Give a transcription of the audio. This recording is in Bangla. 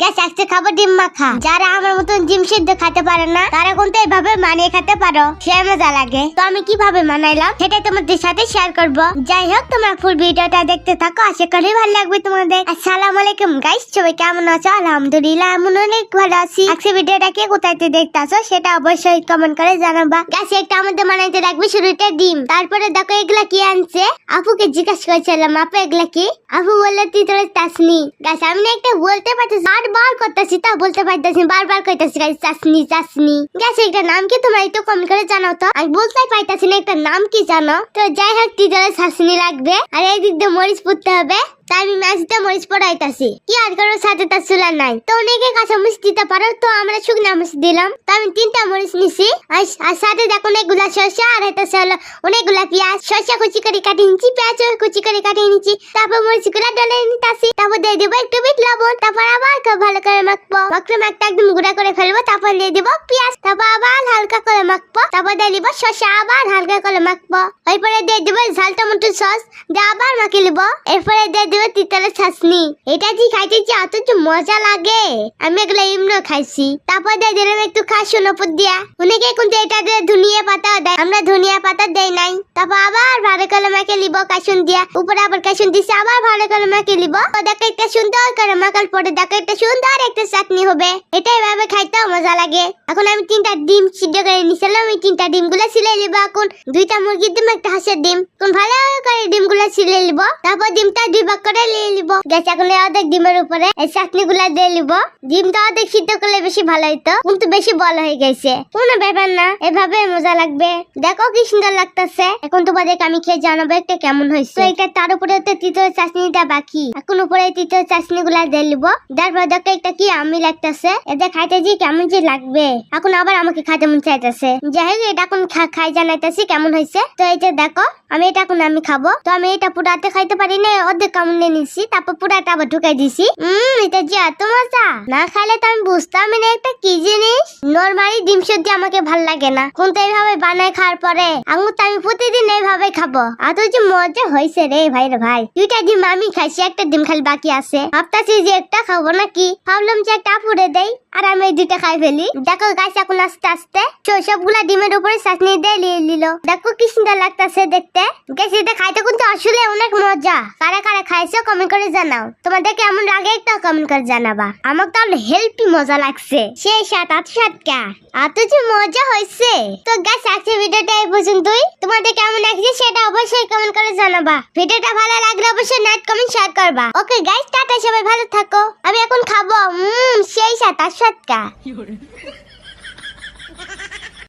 গ্যাস খাব, ডিম মাখা। যারা আমার মতন ডিম সিদ্ধ খেতে পারে না, তারা কিন্তু খেতে পারো। সে মজা লাগে। তো আমি কীভাবে তোমাদের সাথে শেয়ার করব। যাই হোক ফুল ভিডিওটা দেখতে থাকো। আশা করি ভালো লাগবে তোমাদের। আলাইকুম গাইস সবাই কেমন আছো? আলহামদুলিল্লাহ অনেক ভালো আছি। আজকে ভিডিওটা কে কোথায় দেখতে সেটা অবশ্যই কমেন্ট করে জানাবা। গাছ একটা আমাদের বানাইতে রাখবে শুরুতে ডিম। তারপরে দেখো, এগুলা কি আনছে? আপুকে জিজ্ঞাসা করেছিলাম, আপু এগুলা কি? আপু বললে তুই তোর চাসনি গাছ আমি একটা বলতে পারতেছি বারবার করতেছি, তা বলতে পারতেছি বারবার কইতাছি গাইস চাসনি চাসনি গাইস এটা নাম কি তোমরা একটু কমেন্ট করে জানাও তো। আমি বলতে পাইতাছি না একটা নাম কি জানো। তো যাই হোক তোর চাসনি লাগবে, আর এই দিক দিয়ে মরিচ পুততে হবে। তাই আমি মরিচ পড়াইতাছি। কি আর কারোর সাথে তার চুলা নাই। তো অনেকে কাঁচা মরিচ দিতে পারো, তো আমরা শুকনা মরিচ দিলাম। তো আমি তিনটা মরিচ নিছি। আর সাথে দেখো অনেকগুলা শসা, আর এটা হলো অনেকগুলা পেঁয়াজ। শসা কুচি করে কাটিয়ে নিচ্ছি পেঁয়াজ কুচি করে কাটিয়ে নিচ্ছি তারপর মরিচগুলা ডলে নিতাছি। তারপর দিয়ে দেবো একটু বিট লবণ। তারপর আবার ভালো করে মাখবো। মাখলে মাখতে একদম গুঁড়া করে ফেলব। তারপর দিয়ে দিব পেঁয়াজ। তারপর আবার হালকা করে মাখবো। তারপর দিয়ে দিব শসা, আবার হালকা করে মাখবো। এরপরে দিয়ে দিব ঝাল টমেটো সস। দিয়ে আবার মাখিয়ে নিবো এরপরে দিয়ে দিব তিতালের ছাসনি এটা যে খাইতেছি যে মজা লাগে। আমি এগুলো এমনি খাইছি। তারপর দিয়ে দিলাম একটু খাসুন ওপর দিয়া। অনেকে কিন্তু এটা দিয়ে ধনিয়া পাতা দেয়। আমরা ধনিয়া পাতা দেই নাই। তারপর আবার ভালো করে মাকে লিব কাসুন দিয়া। উপরে আবার কাসুন দিছে, আবার ভালো করে মাকে লিব দেখো একটা সুন্দর করে মাখার পরে দেখো একটা সুন্দর একটা চাটনি হবে। এটা এভাবে খাইতেও মজা লাগে। এখন আমি তিনটা ডিম সিদ্ধ করে নিছিলাম। ওই তিনটা ডিমগুলো সিলাই লিব এখন। দুইটা মুরগির ডিম, একটা হাঁসের ডিম। এখন ভালো করে ডিম গুলো সিলাই লিব, তারপর ডিমটা দুই ভাগ নিয়ে নিব গ্যাস অর্ধেক ডিমের উপরে, এই চাটনি গুলা দিয়ে নিব ডিমটা অর্ধেক সিদ্ধ করলে বেশি ভালো হইতো, কিন্তু বেশি বল হয়ে গেছে। কোনো ব্যাপার না, এভাবে মজা লাগবে। দেখো কি সুন্দর লাগতেছে। এখন তোমাদেরকে আমি খেয়ে জানাব একটা কেমন হয়েছে। এটা তার উপরে হচ্ছে তৃতীয় চাটনিটা বাকি। এখন উপরে তৃতীয় চাটনি গুলা দিয়ে নিব তারপর দেখো একটা কি আমি লাগতেছে। এতে খাইতে যে কেমন যে লাগবে। এখন আবার আমাকে খাইতে মন চাইতেছে। যাই হোক, এটা এখন খাই জানাইতেছি কেমন হয়েছে। তো এই যে দেখো, আমি এটা এখন আমি খাব। তো আমি এটা পুরাতে খাইতে পারি না অর্ধেক কেমন নিয়ে নিচ্ছি তারপর পুরাটা আবার ঢুকাই দিছি। উম, এটা যে এত মজা! না খাইলে তো আমি বুঝতাম না একটা কি জিনিস? নর্মালি ডিম সত্যি আমাকে ভালো লাগে না। কিন্তু এইভাবে বানায় খাওয়ার পরে, আঙুর তো আমি প্রতিদিন এইভাবে খাব। এত যে মজা হয়েছে রে ভাই রে ভাই। দুইটা ডিম আমি খাইছি, একটা ডিম খালি বাকি আছে। ভাবতাছি যে একটা খাব নাকি? ভাবলাম যে একটা আপুরে দেই, আর আমি এই দুইটা খাই ফেলি। দেখো গাছ এখন আস্তে আস্তে সবগুলা ডিমের উপরে চাটনি দিয়ে নিয়ে নিল দেখো কি সুন্দর লাগতেছে দেখতে। গেছে, এটা খাইতে কিন্তু আসলে অনেক মজা। কারা কারা খাইছো কমেন্ট করে জানাও। তোমাদের কেমন লাগে একটা কমেন্ট করে জানাবা। আমার তাহলে হেল্পি মজা লাগছে। সেই সাত আট সাত কা? এত যে মজা হয়েছে তো গাছ আজকে ভিডিওটা এই পর্যন্তই। তোমাদের কেমন লাগছে সেটা অবশ্যই কমেন্ট করে জানাবা। ভিডিওটা ভালো লাগলে অবশ্যই নাইট কমেন্ট শেয়ার করবা। ওকে গাইস টাটা, সবাই ভালো থাকো। আমি এখন খাব। উম, সেই সাত আট সাত কা?